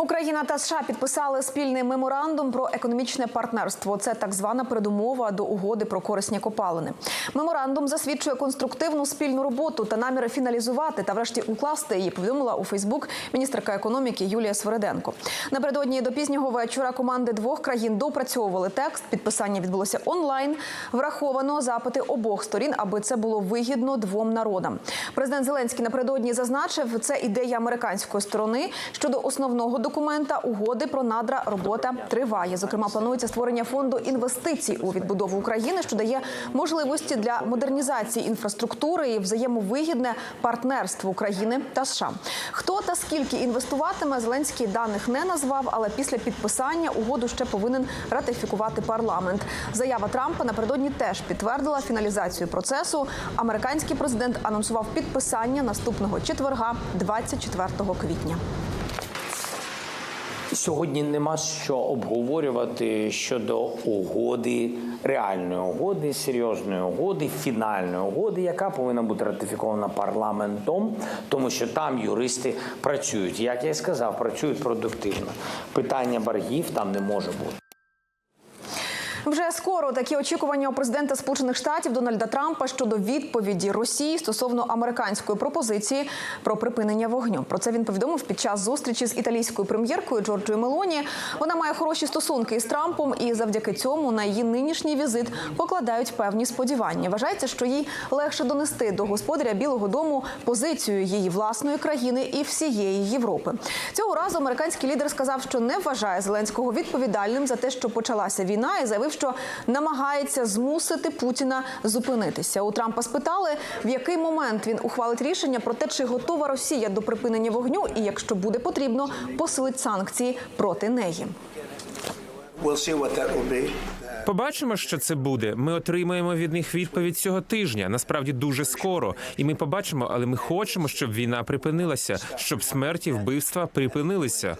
Україна та США підписали спільний меморандум про економічне партнерство. Це так звана передумова до угоди про корисні копалини. Меморандум засвідчує конструктивну спільну роботу та наміри фіналізувати та, врешті, укласти її. Повідомила у Фейсбук міністерка економіки Юлія Свериденко. Напередодні до пізнього вечора команди двох країн допрацьовували текст. Підписання відбулося онлайн. Враховано запити обох сторін, аби це було вигідно двом народам. Президент Зеленський напередодні зазначив, це ідея американської сторони щодо основного документа угоди про надра. Робота триває. Зокрема, планується створення фонду інвестицій у відбудову України, що дає можливості для модернізації інфраструктури і взаємовигідне партнерство України та США. Хто та скільки інвестуватиме, Зеленський даних не назвав, але після підписання угоду ще повинен ратифікувати парламент. Заява Трампа напередодні теж підтвердила фіналізацію процесу. Американський президент анонсував підписання наступного четверга, 24 квітня. Сьогодні нема що обговорювати щодо угоди, реальної угоди, серйозної угоди, фінальної угоди, яка повинна бути ратифікована парламентом, тому що там юристи працюють. Як я і сказав, працюють продуктивно. Питання боргів там не може бути. Вже скоро такі очікування у президента Сполучених Штатів Дональда Трампа щодо відповіді Росії стосовно американської пропозиції про припинення вогню. Про це він повідомив під час зустрічі з італійською прем'єркою Джорджою Мелоні. Вона має хороші стосунки із Трампом, і завдяки цьому на її нинішній візит покладають певні сподівання. Вважається, що їй легше донести до господаря Білого Дому позицію її власної країни і всієї Європи. Цього разу американський лідер сказав, що не вважає Зеленського відповідальним за те, що почалася війна, і заявив, що намагається змусити Путіна зупинитися. У Трампа спитали, в який момент він ухвалить рішення про те, чи готова Росія до припинення вогню, і якщо буде потрібно, посилить санкції проти неї. Побачимо, що це буде. Ми отримаємо від них відповідь цього тижня. Насправді дуже скоро. І ми побачимо, але ми хочемо, щоб війна припинилася, щоб смерті, вбивства припинилися.